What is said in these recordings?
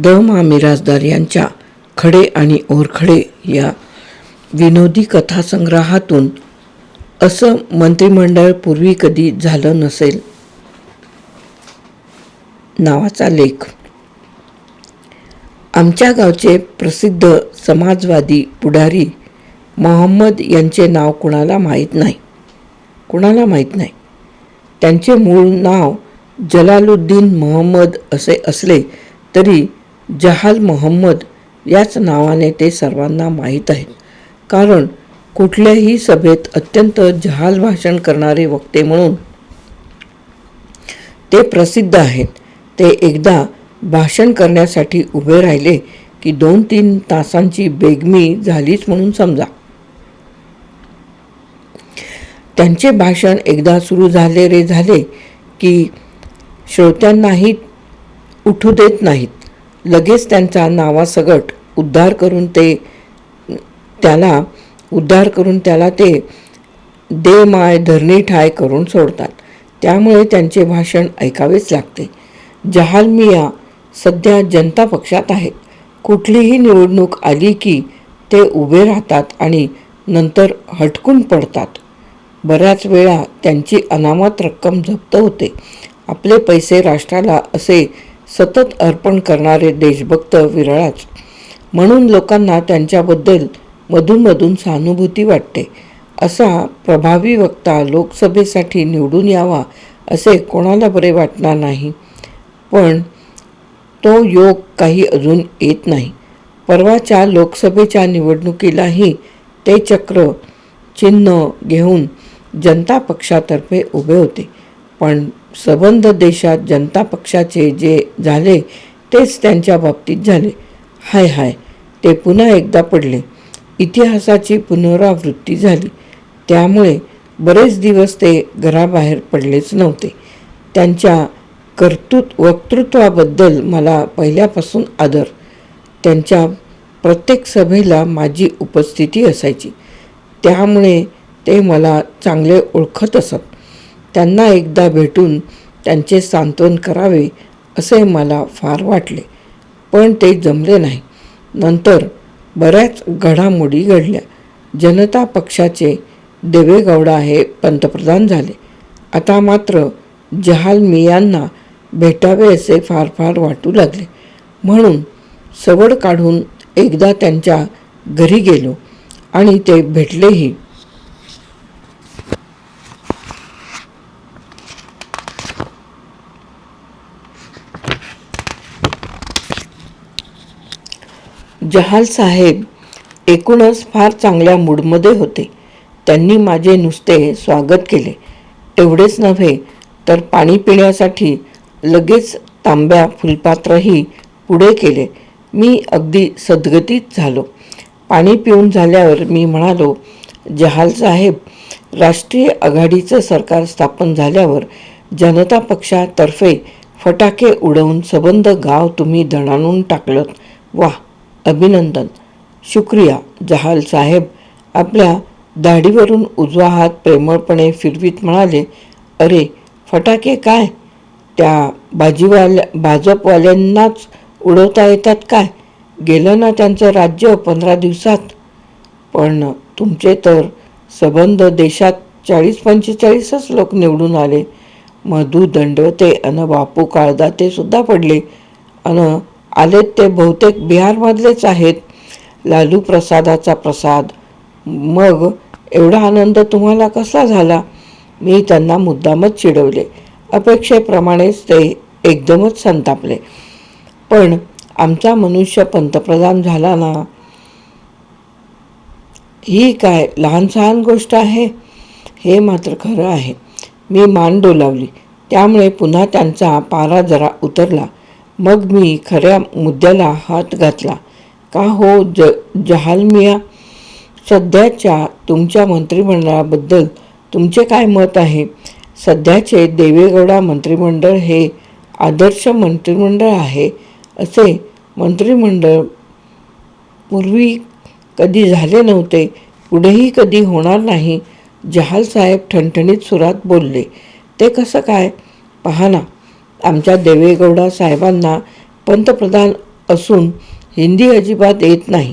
The मा मिराजदार यांच्या खडे आणि ओरखडे या विनोदी कथासंग्रहातून असं मंत्रिमंडळ पूर्वी कधी झालं नसेल. नावाचा लेख. आमच्या गावचे प्रसिद्ध समाजवादी पुढारी मोहम्मद यांचे नाव कुणाला माहीत नाही? कुणाला माहीत नाही? त्यांचे मूळ नाव जलालुद्दीन मोहम्मद असे असले तरी जहाल मोहम्मद याच नावाने ते सर्वांना माहीत आहेत. कारण कुठल्याही सभेत अत्यंत जहाल भाषण करणारे वक्ते म्हणून ते प्रसिद्ध आहेत. ते एकदा भाषण करण्यासाठी उभे राहिले की दोन तीन तासांची बेगमी झालीच म्हणून समजा. त्यांचे भाषण एकदा सुरू झाले रे झाले की श्रोत्यांनाही उठू देत नाहीत. लगेच त्यांचा नावासगट उद्धार करून ते त्याला उद्धार करून त्याला ते दे माय धरणी ठाय करून सोडतात. त्यामुळे त्यांचे भाषण ऐकावेच लागते. जहाल मिया सध्या जनता पक्षात आहेत. कुठलीही निवडणूक आली की ते उभे राहतात आणि नंतर हटकून पडतात. बऱ्याच वेळा त्यांची अनामत रक्कम जप्त होते. आपले पैसे राष्ट्राला असे सतत अर्पण करणारे देशभक्त विरळाच. म्हणून लोकांना त्यांच्याबद्दल मधूनमधून सहानुभूती वाटते. असा प्रभावी वक्ता लोकसभेसाठी निवडून यावा असे कोणाला बरे वाटणार नाही. पण तो योग काही अजून येत नाही. परवाच्या लोकसभेच्या निवडणुकीलाही ते चक्र चिन्ह घेऊन जनता पक्षातर्फे उभे होते. पण सबंध देशात जनता पक्षाचे जे झाले तेच त्यांच्या बाबतीत झाले. हाय हाय ते पुन्हा एकदा पडले. इतिहासाची पुनरावृत्ती झाली. त्यामुळे बरेच दिवस ते घराबाहेर पडलेच नव्हते. त्यांच्या कर्तृत् वक्तृत्वाबद्दल मला पहिल्यापासून आदर. त्यांच्या प्रत्येक सभेला माझी उपस्थिती असायची. त्यामुळे ते मला चांगले ओळखत असत. त्यांना एकदा भेटून त्यांचे सांत्वन करावे असे मला फार वाटले. पण ते जमले नाही. नंतर बऱ्याच घडामोडी घडल्या. जनता पक्षाचे देवेगौडा हे पंतप्रधान झाले. आता मात्र जहाल मियांना भेटावे असे फार फार वाटू लागले. म्हणून सवड काढून एकदा त्यांच्या घरी गेलो आणि ते भेटलेही. जहाल साहेब एकूणच फार चांगल्या मूडमध्ये होते. त्यांनी माझे नुसते स्वागत केले. एवढेच नव्हे तर पाणी पिण्यासाठी लगेच तांब्या फुलपात्रही पुढे केले. मी अगदी सद्गतीत झालो. पाणी पिऊन झाल्यावर मी म्हणालो जहाल साहेब राष्ट्रीय आघाडीचं सरकार स्थापन झाल्यावर जनता पक्षातर्फे फटाके उडवून सबंध गाव तुम्ही दणाणून टाकलं वा अभिनंदन. शुक्रिया जहाल साहेब. आपल्या दाढीवरून उजवा हात प्रेमळपणे फिरवीत म्हणाले अरे फटाके काय? त्या भाजीवाल्या भाजपवाल्यांनाच उडवता येतात काय? गेलं ना त्यांचं राज्य पंधरा दिवसात. पण तुमचे तर सबंध देशात चाळीस पंचेचाळीसच लोक निवडून आले. मधू दंडवते अन बापू काळदाते सुद्धा पडले. अन आलेत ते बहुतेक बिहारमधलेच आहेत. लालू प्रसादाचा प्रसाद. मग एवढा आनंद तुम्हाला कसा झाला? मी त्यांना मुद्दामच चिडवले. अपेक्षेप्रमाणेच ते एकदमच संतापले. पण आमचा मनुष्य पंतप्रधान झाला ना? ही काय लहान सहान गोष्ट आहे? हे मात्र खरं आहे. मी मान डोलावली. त्यामुळे पुन्हा त्यांचा पारा जरा उतरला. मग मी खऱ्या मुद्द्याला हात घातला. का हो ज जहालमिया? सध्याच्या तुमच्या मंत्रिमंडळाबद्दल तुमचे काय मत आहे? सध्याचे देवेगौडा मंत्रिमंडळ हे आदर्श मंत्रिमंडळ आहे असे मंत्रिमंडळ पूर्वी कधी झाले नव्हते पुढेही कधी होणार नाही जहाल साहेब ठणठणीत सुरात बोलले. ते कसं काय? पहा ना आमच्या देवेगौडा साहेबांना पंतप्रधान असून हिंदी अजिबात येत नाही.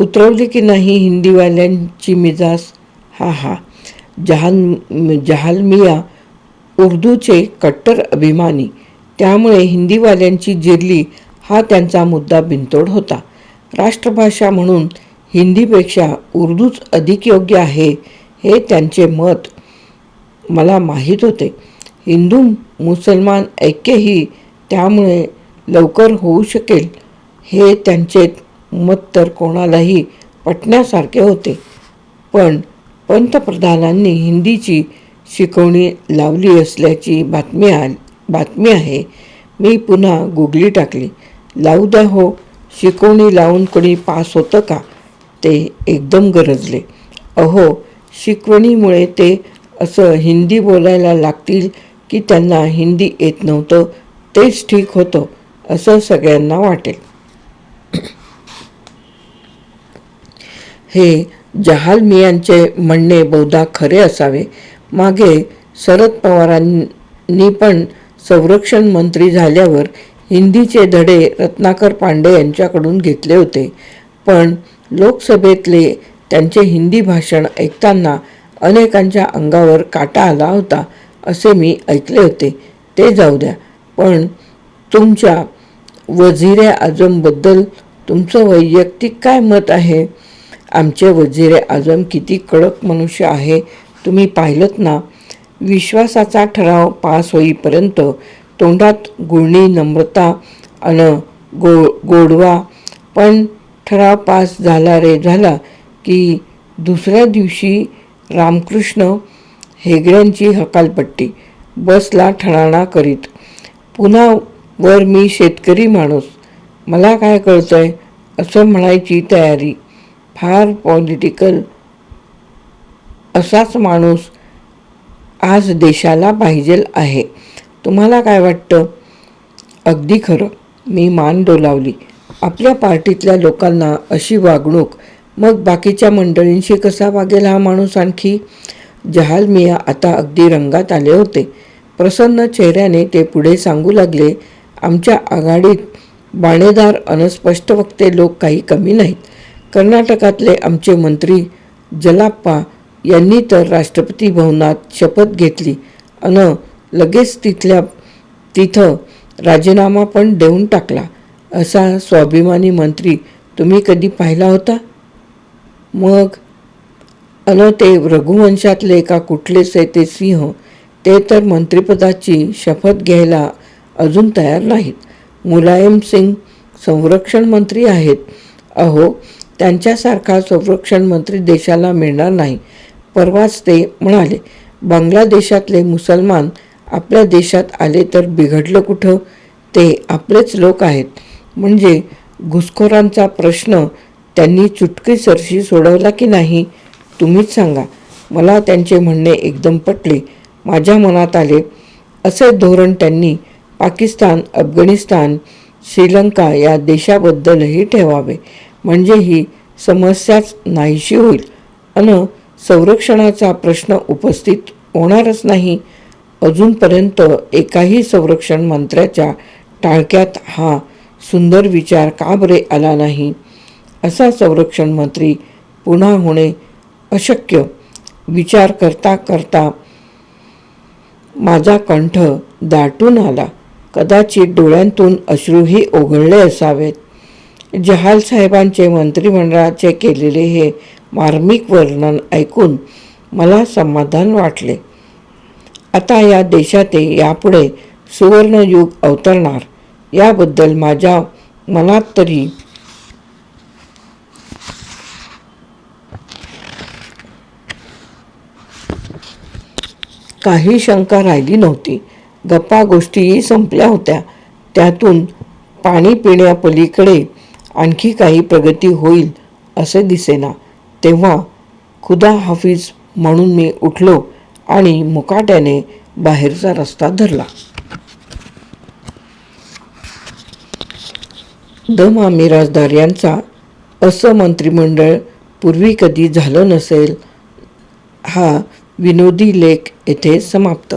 उतरवली की नाही हिंदीवाल्यांची मिजाज? हा हा. जहान जहाल मिया उर्दूचे कट्टर अभिमानी. त्यामुळे हिंदीवाल्यांची जिरली हा त्यांचा मुद्दा बिनतोड होता. राष्ट्रभाषा म्हणून हिंदीपेक्षा उर्दूच अधिक योग्य आहे हे त्यांचे मत मला माहीत होते. हिंदू मुसलमान ऐक्यही त्यामुळे लवकर होऊ शकेल हे त्यांचे मत तर कोणालाही पटण्यासारखे होते. पण पंतप्रधानांनी हिंदीची शिकवणी लावली असल्याची बातमी आ बातमी आहे. मी पुन्हा गुगली टाकली. लावू द्या हो शिकवणी लावून कोणी पास होतं का? ते एकदम गरजले. अहो शिकवणीमुळे ते असं हिंदी बोलायला लागतील की त्यांना हिंदी येत नव्हतं तेच ठीक होतं असं सगळ्यांना वाटेल. हे जहालमियांचे म्हणणे बहुधा खरे असावे. मागे शरद पवारांनी पण संरक्षण मंत्री झाल्यावर हिंदीचे धडे रत्नाकर पांडे यांच्याकडून घेतले होते. पण लोकसभेतले त्यांचे हिंदी भाषण ऐकताना अनेकांच्या अंगावर काटा आला होता. असे मी ऐकले होते. ते जाऊ द्या. पण तुमच्या वझिरे आजमबद्दल तुमचं वैयक्तिक काय मत आहे? आमचे वझिरे आजम किती कडक मनुष्य आहे तुम्ही पाहिलं ना? विश्वासाचा ठराव पास होईपर्यंत तोंडात गुळणी नम्रता अन गो गोडवा. पण ठराव पास झाला रे झाला की दुसऱ्या दिवशी रामकृष्ण हेगड्यांची हकालपट्टी. बसला ठणाणा करीत पुन्हा वर मी शेतकरी माणूस. मला काय कळतंय असं म्हणायची तयारी. फार पॉलिटिकल असाच माणूस आज देशाला पाहिजेल आहे. तुम्हाला काय वाटतं? अगदी खरं. मी मान डोलावली. आपल्या पार्टीतल्या लोकांना अशी वागणूक मग बाकीच्या मंडळींशी कसा वागेल हा माणूस आणखी? जहाल मिया आता अगदी रंगात आले होते. प्रसन्न चेहऱ्याने ते पुढे सांगू लागले आमच्या आघाडीत बाणेदार अनस्पष्ट वक्ते लोक काही कमी नाहीत. कर्नाटकातले आमचे मंत्री जलाप्पा यांनी तर राष्ट्रपती भवनात शपथ घेतली. अन लगेच तिथल्या तिथं राजीनामा पण देऊन टाकला. असा स्वाभिमानी मंत्री तुम्ही कधी पाहिला होता? मग अन ते रघुवंशातले का कुठलेच आहे ते सिंह ते तर मंत्रिपदाची शपथ घ्यायला अजून तयार नाहीत. मुलायम सिंग संरक्षण मंत्री आहेत. अहो त्यांच्यासारखा संरक्षण मंत्री देशाला मिळणार नाही परवाच ते म्हणाले बांगलादेशातले मुसलमान आपल्या देशात आले तर बिघडलं कुठं? ते आपलेच लोक आहेत. म्हणजे घुसखोरांचा प्रश्न त्यांनी चुटकीसरशी सोडवला की नाही? तुम्हीच सांगा. मला त्यांचे म्हणणे एकदम पटले. माझ्या मनात आले असे धोरण त्यांनी पाकिस्तान अफगाणिस्तान श्रीलंका या देशाबद्दलही ठेवावे. म्हणजे ही समस्याच नाहीशी होईल. अन संरक्षणाचा प्रश्न उपस्थित होणारच नाही. अजूनपर्यंत एकाही संरक्षण मंत्र्याच्या टाळक्यात हा सुंदर विचार का बरे आला नाही? असा संरक्षण मंत्री पुन्हा होणे अशक्य. विचार करता करता माझा कंठ दाटून आला. कदाचित डोळ्यांतून अश्रूही ओघळले असावेत. जहाल साहेबांचे मंत्रिमंडळाचे केलेले हे मार्मिक वर्णन ऐकून मला समाधान वाटले. आता या देशाते यापुढे सुवर्णयुग अवतरणार. याबद्दल माझ्या मनात तरी काही शंका राहिली नव्हती. गप्पा गोष्टीही संपल्या होत्या. त्यातून पाणी पिण्यापलीकडे आणखी काही प्रगती होईल असे दिसेना. तेव्हा खुदा हाफिज म्हणून मी उठलो आणि मुकाट्याने बाहेरचा रस्ता धरला. दमा मिराजदार यांचा असं मंत्रिमंडळ पूर्वी कधी झालं नसेल हा विनोदी लेख येथे समाप्त.